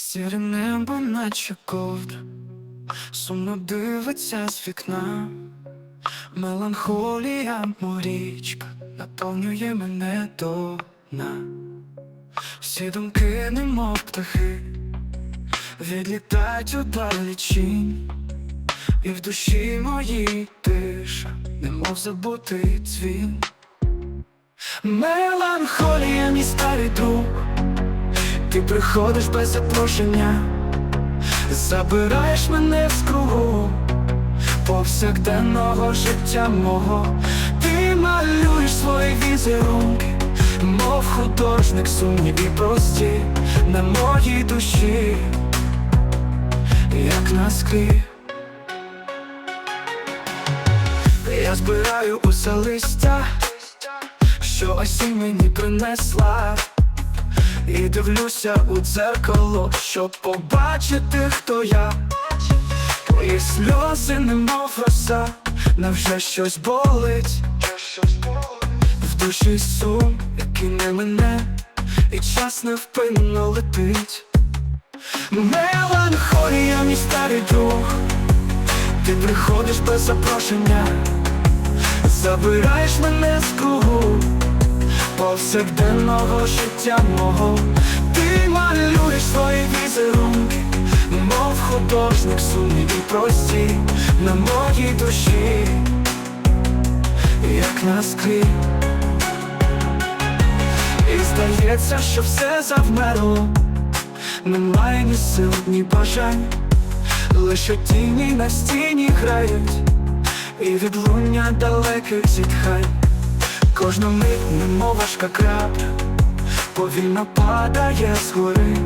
Сіре небо, наче ковдра, сумно дивиться з вікна, меланхолія, морічка, наповнює мене до дна. Всі думки, немов птахи, відлітають у далечінь, і в душі моїй тиша, немов забутий дзвін. Меланхолія, мій старий друг. Ти приходиш без запрошення, забираєш мене з кругу повсякденного життя мого, ти малюєш свої візерунки, мов художник сумнів і прості на моїй душі, як на склі. Я збираю усе листя, що осінь мені принесла. І дивлюся у дзеркало, щоб побачити, хто я. Твої сльози, немов роса, навже щось болить, в душі сум, який не мене, і час невпинно летить. Меланхолія, мій старий друг, ти приходиш без запрошення, забираєш мене з кругу повсякденного життя мого. Ти малюєш свої візерунки, мов художник сумні і прості на моїй душі, як на склі. І здається, що все завмерло, немає ні сил, ні бажань, лише тіні на стіні грають, і відлуння далеких зітхань. Кожну мить немов важка крапля Повільно падає згори.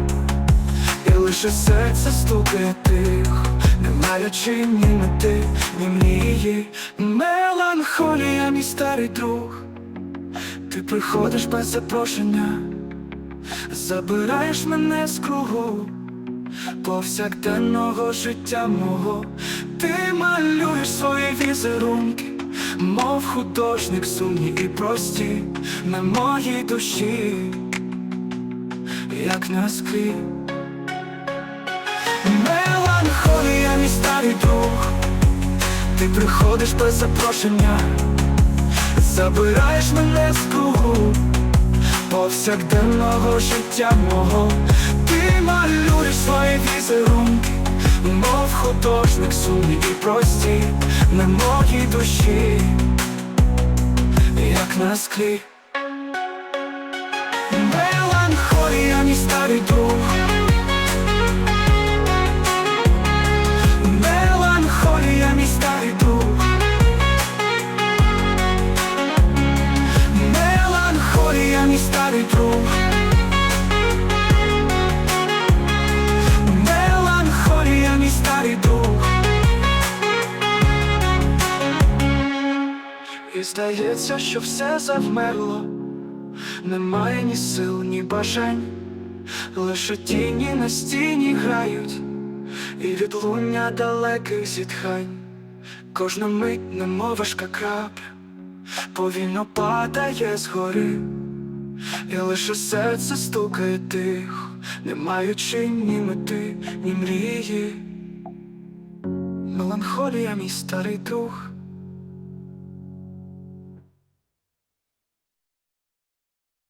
І лише серце стукає тихо Не маючи ні мети, ні мрії. Меланхолія, мій старий друг Ти приходиш без запрошення Забираєш мене з кругу. Повсякденного життя мого Ти малюєш свої візерунки Мов художник сумні і прості на моїй душі, як на склі. Меланхолія, мій старий друг, ти приходиш без запрошення, забираєш мене з кругу повсякденного життя мого, ти малюєш свої візерунки, мов художник сумні і прості на моїй душі, як на склі. Здається, що все завмерло, немає ні сил, ні бажань, лише тіні на стіні грають, і відлуння далеких зітхань, кожна мить, немов важка крапля, повільно падає згори, і лише серце стукає тихо, не маючи ні мети, ні мрії. Меланхолія, мій старий друг.